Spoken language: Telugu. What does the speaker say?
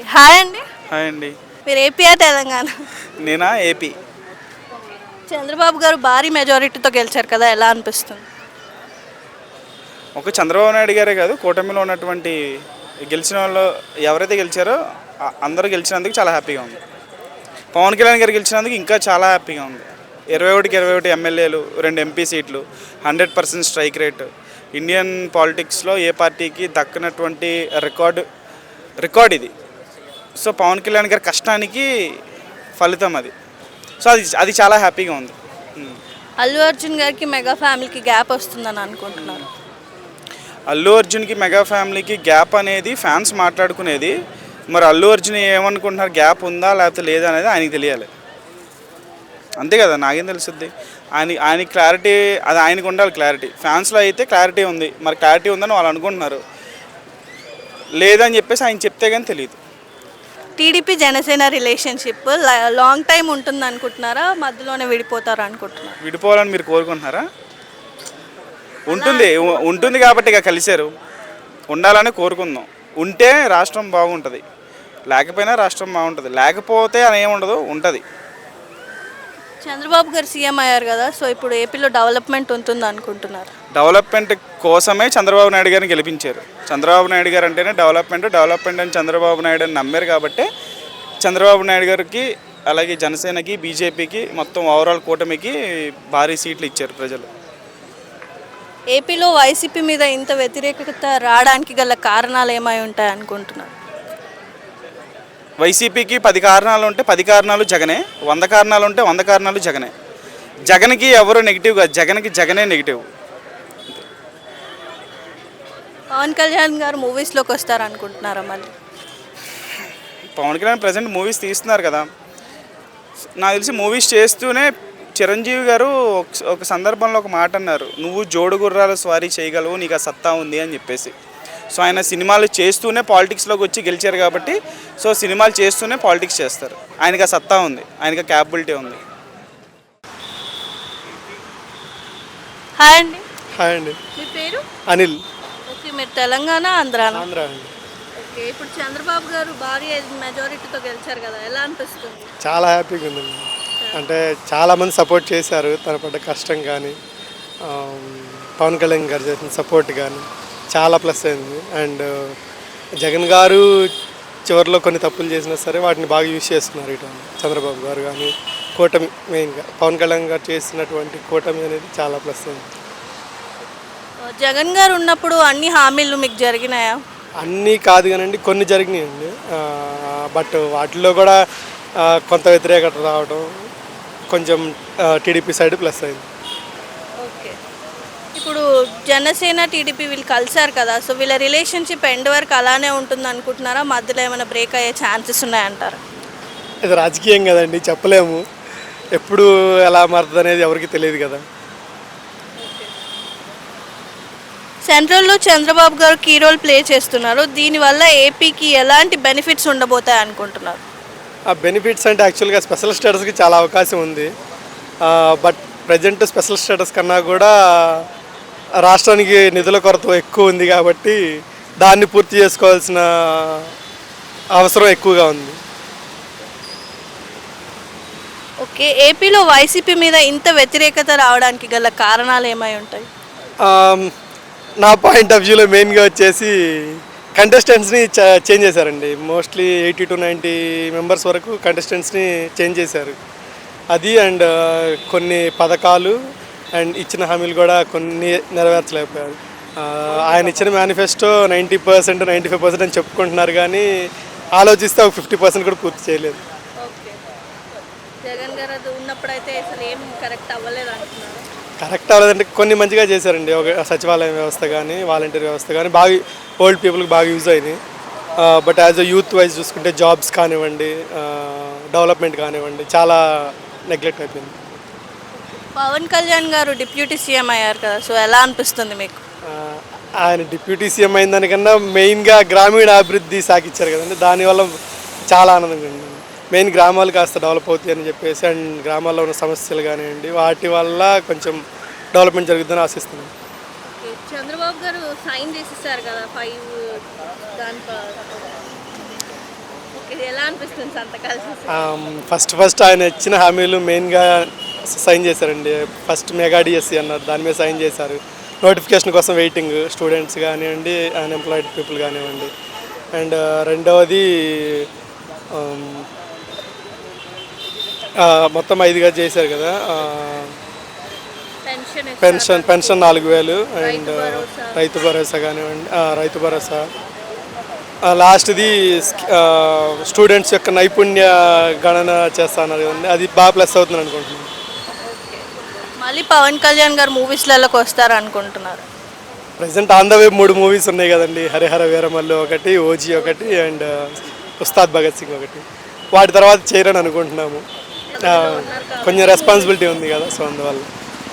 హాయ్ అండి. హాయ్ అండి. మీరు ఏపీఆ తెలంగాణ? నేనా? ఏపీ. చంద్రబాబు గారు భారీ మెజారిటీతో గెలిచారు కదా ఎలా అనిపిస్తుంది? ఒక చంద్రబాబు నాయుడు గారే కాదు కూటమిలో ఉన్నటువంటి గెలిచిన వాళ్ళు ఎవరైతే గెలిచారో అందరూ గెలిచినందుకు చాలా హ్యాపీగా ఉంది. పవన్ కళ్యాణ్ గారు గెలిచినందుకు ఇంకా చాలా హ్యాపీగా ఉంది. ఇరవై ఒకటికి ఇరవై ఒకటి ఎమ్మెల్యేలు రెండు ఎంపీ సీట్లు hundred percent strike rate. Indian పాలిటిక్స్లో ఏ పార్టీకి దక్కనటువంటి రికార్డు రికార్డ్ ఇది. సో పవన్ కళ్యాణ్ గారి కష్టానికి ఫలితం అది. సో అది అది చాలా హ్యాపీగా ఉంది. అల్లు అర్జున్ గారికి మెగా ఫ్యామిలీకి గ్యాప్ వస్తుందని అనుకుంటున్నారు అల్లు అర్జున్కి మెగా ఫ్యామిలీకి గ్యాప్ అనేది ఫ్యాన్స్ మాట్లాడుకునేది. మరి అల్లు అర్జున్ ఏమనుకుంటున్నారు? గ్యాప్ ఉందా లేకపోతే లేదా అనేది ఆయనకి తెలియాలి. అంతే కదా నాకేం తెలుసుద్ది ఆయన ఆయన క్లారిటీ అది ఆయనకు ఉండాలి క్లారిటీ. ఫ్యాన్స్లో అయితే క్లారిటీ ఉంది. మరి క్లారిటీ ఉందని వాళ్ళు అనుకుంటున్నారు. లేదని చెప్పేసి ఆయన చెప్తే కానీ తెలియదు. TDP Janasena relationship long time ఉంటుంది అనుకుంటున్నారా మధ్యలోనే విడిపోతారా అనుకుంటున్నారు? విడిపోవాలని మీరు కోరుకుంటున్నారా? ఉంటుంది. ఉ- ఉంటుంది కాబట్టి ఇక కలిశారు. ఉండాలని కోరుకుందాం. ఉంటే రాష్ట్రం బాగుంటుంది. లేకపోయినా రాష్ట్రం బాగుంటుంది. లేకపోతే అని ఏముండదు ఉంటుంది. చంద్రబాబు గారు సీఎం అయ్యారు కదా సో ఇప్పుడు ఏపీలో డెవలప్మెంట్ ఉంటుంది అనుకుంటున్నారు. డెవలప్మెంట్ కోసమే చంద్రబాబు నాయుడు గారిని గెలిపించారు. చంద్రబాబు నాయుడు గారు అంటేనే డెవలప్మెంట్ డెవలప్మెంట్ అని చంద్రబాబు నాయుడు అని నమ్మారు కాబట్టి చంద్రబాబు నాయుడు గారికి అలాగే జనసేనకి బీజేపీకి మొత్తం ఓవరాల్ కూటమికి భారీ సీట్లు ఇచ్చారు ప్రజలు. ఏపీలో వైసీపీ మీద ఇంత వ్యతిరేకత రావడానికి గల కారణాలు ఏమై ఉంటాయి అనుకుంటున్నారు వైసీపీకి పది కారణాలు ఉంటే పది కారణాలు జగనే వంద కారణాలు ఉంటే వంద కారణాలు జగనే. జగన్కి ఎవరు నెగిటివ్ కాదు జగన్కి జగనే నెగిటివ్ పవన్ కళ్యాణ్ గారు మూవీస్లోకి వస్తారు అనుకుంటున్నారా మళ్ళీ? పవన్ కళ్యాణ్ ప్రజెంట్ మూవీస్ తీస్తున్నారు కదా. నాకు తెలిసి మూవీస్ చేస్తూనే చిరంజీవి గారు ఒక- సందర్భంలో ఒక మాట అన్నారు. నువ్వు జోడు గుర్రాల స్వారీ చేయగలవు నీకు ఆ సత్తా ఉంది అని చెప్పేసి. సో ఆయన సినిమాలు చేస్తూనే పాలిటిక్స్లోకి వచ్చి గెలిచారు కాబట్టి సో సినిమాలు చేస్తూనే పాలిటిక్స్ చేస్తారు. ఆయనకి ఆ సత్తా ఉంది ఆయనకి క్యాపబిలిటీ ఉంది. హాయ్ అండి. హాయ్ అండి. మీ పేరు? అనిల్. ఓకే మీరు తెలంగాణ ఆంధ్ర అండి. ఓకే ఇప్పుడు చంద్రబాబు గారు భారీ మెజారిటీతో గెలిచారు కదా ఎలా అనిపిస్తుంది? చాలా హ్యాపీగా ఉందండి. అంటే చాలామంది సపోర్ట్ చేశారు తన పడ్డ కష్టం కానీ పవన్ కళ్యాణ్ గారు చేసిన సపోర్ట్ కానీ. చాలా ప్లస్ అయింది. అండ్ జగన్ గారు చివరిలో కొన్ని తప్పులు చేసినా సరే వాటిని బాగా యూజ్ చేస్తున్నారు ఇటు చంద్రబాబు గారు కానీ కూటమి మెయిన్గా పవన్ కళ్యాణ్ గారు చేసినటువంటి కూటమి అనేది చాలా ప్లస్ అయింది. జగన్ గారు ఉన్నప్పుడు అన్ని హామీలు మీకు జరిగినాయా? అన్నీ కాదు కానండి కొన్ని జరిగినాయండి. బట్ వాటిలో కూడా కొంత వ్యతిరేకత రావడం కొంచెం టీడీపీ సైడ్ ప్లస్ అయింది. ఓకే. ఇప్పుడు జనసేన టీడీపీ వీళ్ళు కలిసారు కదా సో వీళ్ళ రిలేషన్షిప్ ఎండ్ వరకు అలానే ఉంటుంది అనుకుంటున్నారా? మధ్యలో ఏమైనా బ్రేక్ అయ్యే ఛాన్సెస్ ఉన్నాయంటారు? ఇది రాజకీయం కదండి చెప్పలేము. ఎప్పుడు ఎలా మారుతుంది అనేది ఎవరికి తెలియదు కదా. సెంట్రల్లో చంద్రబాబు గారు కీ రోల్ ప్లే చేస్తున్నారు. దీనివల్ల ఏపీకి ఎలాంటి బెనిఫిట్స్ ఉండబోతాయి అనుకుంటున్నారు? ఆ బెనిఫిట్స్ అంటే యాక్చువల్గా స్పెషల్ స్టేటస్కి చాలా అవకాశం ఉంది. బట్ ప్రజెంట్ స్పెషల్ స్టేటస్ కన్నా కూడా రాష్ట్రానికి నిధుల కొరత ఎక్కువ ఉంది కాబట్టి దాన్ని పూర్తి చేసుకోవాల్సిన అవసరం ఎక్కువగా ఉంది. ఓకే ఏపీలో వైసీపీ మీద ఇంత వ్యతిరేకత రావడానికి గల కారణాలు ఏమై ఉంటాయి? నా పాయింట్ ఆఫ్ వ్యూలో మెయిన్గా వచ్చేసి కంటెస్టెంట్స్ని చేంజ్ చేశారండి. Mostly eighty to ninety members వరకు కంటెస్టెంట్స్ని చేంజ్ చేశారు. అది అండ్ కొన్ని పథకాలు అండ్ ఇచ్చిన హామీలు కూడా కొన్ని నెరవేర్చలేకపోయారు ఆ, ఆయన ఇచ్చిన manifesto ninety percent ninety five percent అని చెప్పుకుంటున్నారు కానీ ఆలోచిస్తే ఒక ఫిఫ్టీ పర్సెంట్ కూడా పూర్తి చేయలేదు. ఓకే. జగన్ గారు అది ఉన్నప్పుడైతే అసలు ఏం కరెక్ట్ అవ్వలేదు అంటున్నారు. కరెక్ట్ అవ్వలేదంటే కొన్ని మంచిగా చేశారండి. ఒక సచివాలయం వ్యవస్థ కానీ వాలంటీర్ వ్యవస్థ కానీ బాగా ఓల్డ్ పీపుల్కి బాగా యూజ్ అయినాయి but as a youth wise చూసుకుంటే జాబ్స్ కానివ్వండి డెవలప్మెంట్ కానివ్వండి చాలా నెగ్లెక్ట్ అయిపోయింది. పవన్ కళ్యాణ్ గారు డిప్యూటీ సీఎం అయ్యారు కదా సో ఎలా అనిపిస్తుంది మీకు? ఆయన డిప్యూటీ సీఎం అయిన దానికన్నా మెయిన్గా గ్రామీణ అభివృద్ధి సాగిచ్చారు కదండి. దానివల్ల చాలా ఆనందంగా ఉంది మెయిన్ గ్రామాలు కాస్త డెవలప్ అవుతాయి అని చెప్పేసి అండ్ గ్రామాల్లో ఉన్న సమస్యలు కానివ్వండి వాటి వల్ల కొంచెం డెవలప్మెంట్ జరుగుతుందని ఆశిస్తున్నాను. చంద్రబాబు గారు సైన్ చేసిస్తారు కదా ఫైవ్ ఎలా అనిపిస్తుంది సంతకాలు? ఫస్ట్ ఫస్ట్ ఆయన ఇచ్చిన హామీలు మెయిన్గా సైన్ చేశారండి. ఫస్ట్ మెగా డిఎస్సి అన్నారు. దాని మీద సైన్ చేశారు. నోటిఫికేషన్ కోసం వెయిటింగ్ స్టూడెంట్స్ కానివ్వండి అన్ఎంప్లాయిడ్ పీపుల్ కానివ్వండి. అండ్ రెండవది um, ఆ, మొత్తం ఐదుగా చేశారు కదా పెన్షన్ ఇస్తారు. పెన్షన్ నాలుగు వేలు అండ్ రైతు భరోసా. కానివ్వండి రైతు భరోసా. లాస్ట్ది స్టూడెంట్స్ యొక్క నైపుణ్య గణన చేస్తాన్నారు కదండి. అది బాగా ప్లస్ అవుతుంది అనుకుంటున్నాను. మళ్ళీ పవన్ కళ్యాణ్ గారు మూవీస్లలోకి వస్తారు అనుకుంటున్నారు ప్రజెంట్ ఆన్ ద వే మూడు మూవీస్ ఉన్నాయి కదండి. హరిహర వీరమల్లు ఒకటి ఓజీ ఒకటి అండ్ ఉస్తాద్ భగత్ సింగ్ ఒకటి. వాటి తర్వాత చేయరని అనుకుంటున్నాము కొంచెం రెస్పాన్సిబిలిటీ ఉంది కదా సో అందువల్ల.